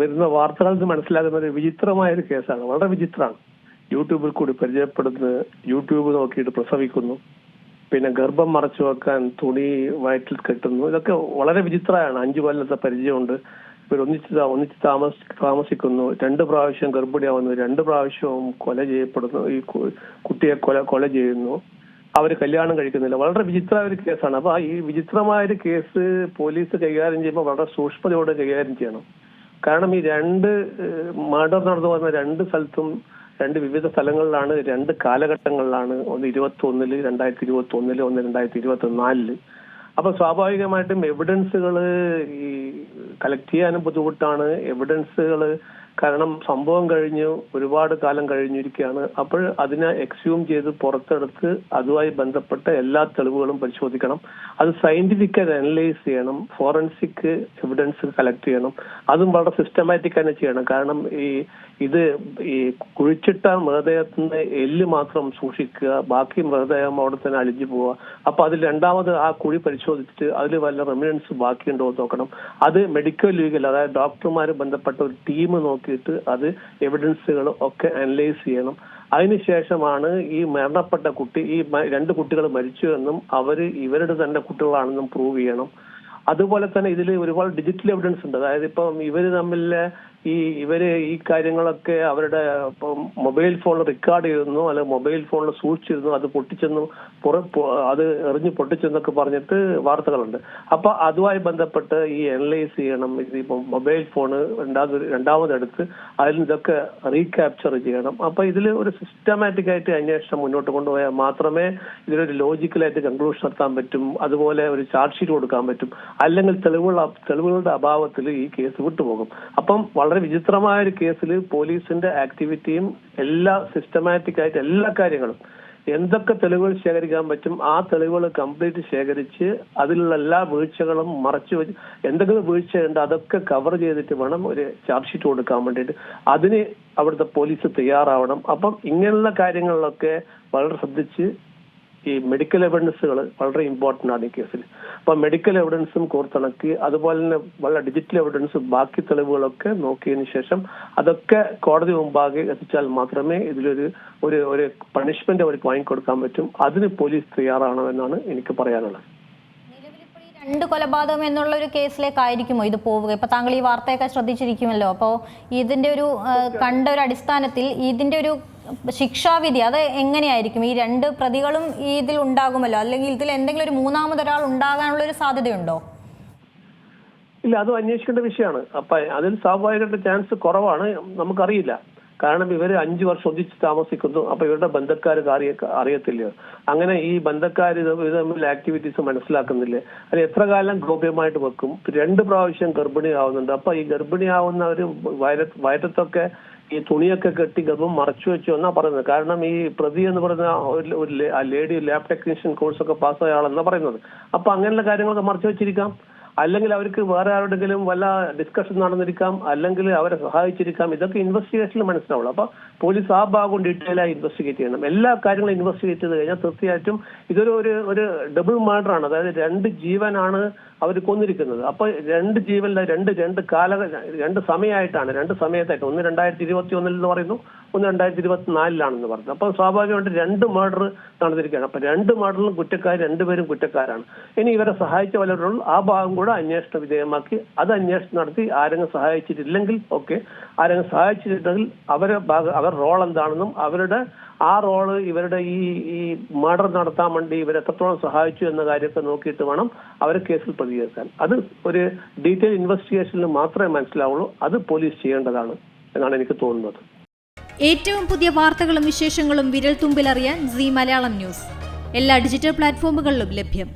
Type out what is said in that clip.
വരുന്ന വാർത്തകളിൽ നിന്ന് മനസ്സിലാകുന്ന ഒരു വിചിത്രമായ ഒരു കേസാണ്. വളരെ വിചിത്രമാണ്. യൂട്യൂബിൽ കൂടി പരിചയപ്പെടുന്നത് യൂട്യൂബ് നോക്കിയിട്ട് പ്രസവിക്കുന്നു. പിന്നെ ഗർഭം മറച്ചു വെക്കാൻ തുണി വയറ്റിൽ കെട്ടുന്നു. ഇതൊക്കെ വളരെ വിചിത്രമാണ്. അഞ്ചു കൊല്ലത്തെ പരിചയമുണ്ട്. ഇവർ ഒന്നിച്ച് ഒന്നിച്ച് താമസ താമസിക്കുന്നു. രണ്ട് പ്രാവശ്യം ഗർഭിണിയാവുന്നു. രണ്ട് പ്രാവശ്യവും കൊല ചെയ്യപ്പെടുന്നു. ഈ കുട്ടിയെ കൊല കൊല ചെയ്യുന്നു. അവർ കല്യാണം കഴിക്കുന്നില്ല. വളരെ വിചിത്രമായ ഒരു കേസാണ്. അപ്പൊ ഈ വിചിത്രമായ ഒരു കേസ് പോലീസ് കൈകാര്യം ചെയ്യുമ്പോൾ വളരെ സൂക്ഷ്മതയോടെ കൈകാര്യം ചെയ്യണം. കാരണം ഈ രണ്ട് മർഡർ നടന്നു വന്ന രണ്ട് സ്ഥലത്തും രണ്ട് വിവിധ സ്ഥലങ്ങളിലാണ് രണ്ട് കാലഘട്ടങ്ങളിലാണ്. ഒന്ന് ഇരുപത്തി ഒന്നിൽ രണ്ടായിരത്തി ഇരുപത്തി ഒന്നിൽ ഒന്ന് രണ്ടായിരത്തി ഇരുപത്തി നാലിൽ അപ്പൊ സ്വാഭാവികമായിട്ടും എവിഡൻസുകൾ ഈ കളക്ട് ചെയ്യാനും ബുദ്ധിമുട്ടാണ്. എവിഡൻസുകൾ കാരണം സംഭവം കഴിഞ്ഞു ഒരുപാട് കാലം കഴിഞ്ഞിരിക്കുകയാണ്. അപ്പോൾ അതിനെ എക്സ്യൂം ചെയ്ത് പുറത്തെടുത്ത് അതുമായി ബന്ധപ്പെട്ട എല്ലാ തെളിവുകളും പരിശോധിക്കണം. അത് സയന്റിഫിക് അനലൈസ് ചെയ്യണം. ഫോറൻസിക് എവിഡൻസ് കളക്ട് ചെയ്യണം. അതും വളരെ സിസ്റ്റമാറ്റിക് തന്നെ ചെയ്യണം. കാരണം ഈ ഇത് ഈ കുഴിച്ചിട്ട മൃതദേഹത്തിന് എല്ല് മാത്രം സൂക്ഷിക്കുക ബാക്കി മൃതദേഹം അവിടെ തന്നെ അഴിഞ്ഞു പോവുക. അപ്പൊ അതിൽ രണ്ടാമത് ആ കുഴി പരിശോധിച്ചിട്ട് അതിൽ വല്ല റെമിനൻസ് ബാക്കിയുണ്ടോ നോക്കണം. അത് മെഡിക്കൽ ലീഗൽ അതായത് ഡോക്ടർമാർ ബന്ധപ്പെട്ട ഒരു ടീം നോക്കിയിട്ട് അത് എവിഡൻസുകളും ഒക്കെ അനലൈസ് ചെയ്യണം. അതിനുശേഷമാണ് ഈ മരണപ്പെട്ട കുട്ടി ഈ രണ്ട് കുട്ടികൾ മരിച്ചു എന്നും അവർ ഇവരുടെ തന്നെ കുട്ടികളാണെന്നും പ്രൂവ് ചെയ്യണം. അതുപോലെ തന്നെ ഇതിൽ ഒരുപാട് ഡിജിറ്റൽ എവിഡൻസ് ഉണ്ട്. അതായത് ഇപ്പം ഇവർ തമ്മിലെ ഈ ഇവർ ഈ കാര്യങ്ങളൊക്കെ അവരുടെ മൊബൈൽ ഫോണിൽ റെക്കോർഡ് ചെയ്തിരുന്നു അല്ലെ മൊബൈൽ ഫോണിൽ സൂക്ഷിച്ചിരുന്നു അത് പൊട്ടിച്ചെന്നു അത് എറിഞ്ഞു പൊട്ടിച്ചെന്നൊക്കെ പറഞ്ഞിട്ട് വാർത്തകളുണ്ട്. അപ്പൊ അതുമായി ബന്ധപ്പെട്ട് ഈ അനലൈസ് ചെയ്യണം ഇതിപ്പം മൊബൈൽ ഫോൺ രണ്ടാമത് രണ്ടാമതെടുത്ത് അതിൽ ഇതൊക്കെ റീക്യാപ്ചർ ചെയ്യണം. അപ്പൊ ഇതിൽ ഒരു സിസ്റ്റമാറ്റിക് ആയിട്ട് അന്വേഷണം മുന്നോട്ട് കൊണ്ടുപോയാൽ മാത്രമേ ഇതിലൊരു ലോജിക്കലായിട്ട് കൺക്ലൂഷൻ എത്താൻ പറ്റും അതുപോലെ ഒരു ചാർജ് ഷീറ്റ് കൊടുക്കാൻ പറ്റും അല്ലെങ്കിൽ തെളിവുകൾ തെളിവുകളുടെ അഭാവത്തിൽ ഈ കേസ് വിട്ടുപോകും. അപ്പം വളരെ വിചിത്രമായ ഒരു കേസിൽ പോലീസിന്റെ ആക്ടിവിറ്റിയും എല്ലാ സിസ്റ്റമാറ്റിക് ആയിട്ട് എല്ലാ കാര്യങ്ങളും എന്തൊക്കെ തെളിവുകൾ ശേഖരിക്കാൻ പറ്റും ആ തെളിവുകൾ കംപ്ലീറ്റ് ശേഖരിച്ച് അതിലുള്ള എല്ലാ വീഴ്ചകളും മറച്ചു വെച്ച് എന്തെങ്കിലും വീഴ്ച വീഴ്ചയുണ്ട് അതൊക്കെ കവർ ചെയ്തിട്ട് വേണം ഒരു ചാർജ് ഷീറ്റ് കൊടുക്കാൻ വേണ്ടിയിട്ട്. അതിന് അവിടുത്തെ പോലീസ് തയ്യാറാവണം. അപ്പം ഇങ്ങനെയുള്ള കാര്യങ്ങളിലൊക്കെ വളരെ ശ്രദ്ധിച്ച് ഈ മെഡിക്കൽ എവിഡൻസുകൾ വളരെ ഇമ്പോർട്ടന്റ് ആണ് ഈ കേസിൽ. അപ്പൊ മെഡിക്കൽ എവിഡൻസും കോർത്തിണക്കി അതുപോലെ തന്നെ വളരെ ഡിജിറ്റൽ എവിഡൻസും ബാക്കി തെളിവുകളൊക്കെ നോക്കിയതിനു ശേഷം അതൊക്കെ കോടതി മുമ്പാകെ എത്തിച്ചാൽ മാത്രമേ ഇതിലൊരു ഒരു ഒരു പണിഷ്മെന്റ് അവർക്ക് വാങ്ങിക്കൊടുക്കാൻ പറ്റും. അതിന് പോലീസ് തയ്യാറാണോ എന്നാണ് എനിക്ക് പറയാനുള്ളത്. രണ്ട് കൊലപാതകം എന്നുള്ള ഒരു കേസിലേക്കായിരിക്കുമോ ഇത് പോവുക? ഇപ്പൊ താങ്കൾ ഈ വാർത്തയൊക്കെ ശ്രദ്ധിച്ചിരിക്കുമല്ലോ. അപ്പോൾ ഇതിന്റെ ഒരു കണ്ട ഒരു അടിസ്ഥാനത്തിൽ ഇതിന്റെ ഒരു ശിക്ഷാവിധി അത് എങ്ങനെയായിരിക്കും? ഈ രണ്ട് പ്രതികളും ഇതിൽ ഉണ്ടാകുമല്ലോ? അല്ലെങ്കിൽ ഇതിൽ എന്തെങ്കിലും ഒരു മൂന്നാമതൊരാൾ ഉണ്ടാകാനുള്ള ഒരു സാധ്യതയുണ്ടോ? ഇല്ല അത് അന്വേഷിക്കേണ്ട വിഷയമാണ്. അപ്പൊ അതിൽ സ്വാഭാവികമായിട്ട് ചാൻസ് കുറവാണ്. നമുക്കറിയില്ല. കാരണം ഇവർ അഞ്ചു വർഷം ഒന്നിച്ച് താമസിക്കുന്നു. അപ്പൊ ഇവരുടെ ബന്ധക്കാർ അറിയ അറിയത്തില്ല. അങ്ങനെ ഈ ബന്ധക്കാർ ഇത് തമ്മിൽ ആക്ടിവിറ്റീസ് മനസ്സിലാക്കുന്നില്ല. അത് എത്ര കാലം ഗോപ്യമായിട്ട് വെക്കും? രണ്ട് പ്രാവശ്യം ഗർഭിണിയാവുന്നുണ്ട്. അപ്പൊ ഈ ഗർഭിണിയാവുന്ന ഒരു വയറ വയറ്റത്തൊക്കെ ഈ തുണിയൊക്കെ കെട്ടി ഗർഭം മറച്ചു വെച്ചു എന്നാ പറയുന്നത്. കാരണം ഈ പ്രതി എന്ന് പറയുന്ന ഒരു ലേഡി ലാബ് ടെക്നീഷ്യൻ കോഴ്സ് ഒക്കെ പാസ്സായ ആളെന്നാ പറയുന്നത്. അപ്പൊ അങ്ങനെയുള്ള കാര്യങ്ങളൊക്കെ മറച്ചു വെച്ചിരിക്കാം. അല്ലെങ്കിൽ അവർക്ക് വേറെ ആരുടെങ്കിലും വല്ല ഡിസ്കഷൻ നടന്നിരിക്കാം അല്ലെങ്കിൽ അവരെ സഹായിച്ചിരിക്കാം. ഇതൊക്കെ ഇൻവെസ്റ്റിഗേഷനിൽ മനസ്സിലാവുള്ളൂ. അപ്പൊ പോലീസ് ആ ഭാഗം ഡീറ്റെയിൽ ആയി ഇൻവെസ്റ്റിഗേറ്റ് ചെയ്യണം. എല്ലാ കാര്യങ്ങളും ഇൻവെസ്റ്റിഗേറ്റ് ചെയ്ത് കഴിഞ്ഞാൽ തീർച്ചയായിട്ടും ഇതൊരു ഒരു ഒരു ഡബിൾ മർഡർ ആണ്. അതായത് രണ്ട് ജീവനാണ് അവർ കൊന്നിരിക്കുന്നത്. അപ്പൊ രണ്ട് ജീവനിലെ രണ്ട് രണ്ട് കാല രണ്ട് സമയമായിട്ടാണ് രണ്ട് സമയത്തായിട്ട്. ഒന്ന് രണ്ടായിരത്തി ഇരുപത്തി ഒന്നിൽ എന്ന് പറയുന്നു ഒന്ന് രണ്ടായിരത്തി ഇരുപത്തി നാലിലാണെന്ന് പറഞ്ഞു അപ്പൊ സ്വാഭാവികമായിട്ട് രണ്ട് മർഡർ നടന്നിരിക്കുകയാണ്. അപ്പൊ രണ്ട് മർഡറിലും കുറ്റക്കാർ രണ്ടുപേരും കുറ്റക്കാരാണ്. ഇനി ഇവരെ സഹായിച്ച വല്ലവരുള്ളൂ ആ ഭാഗം കൂടെ അന്വേഷണ വിധേയമാക്കി അത് അന്വേഷണം നടത്തി ആരെങ്കിലും സഹായിച്ചിട്ടില്ലെങ്കിൽ ഓക്കെ. ആരെങ്കിലും സഹായിച്ചിട്ടുണ്ടെങ്കിൽ അവരെ അവർ റോൾ എന്താണെന്നും അവരുടെ ആ റോൾ ഇവരുടെ ഈ ഈ മർഡർ നടത്താൻ വേണ്ടി ഇവർ എത്രത്തോളം സഹായിച്ചു എന്ന കാര്യമൊക്കെ നോക്കിയിട്ട് വേണം അവരെ കേസിൽ പ്രതികരിക്കാൻ. അത് ഒരു ഡീറ്റെയിൽ ഇൻവെസ്റ്റിഗേഷനിൽ മാത്രമേ മനസ്സിലാവുള്ളൂ. അത് പോലീസ് ചെയ്യേണ്ടതാണ് എന്നാണ് എനിക്ക് തോന്നുന്നത്. ഏറ്റവും പുതിയ വാർത്തകളും വിശേഷങ്ങളും വിരൽ തുമ്പിലറിയാൻ സി മലയാളം ന്യൂസ്. എല്ലാ ഡിജിറ്റൽ പ്ലാറ്റ്ഫോമുകളിലും ലഭ്യം.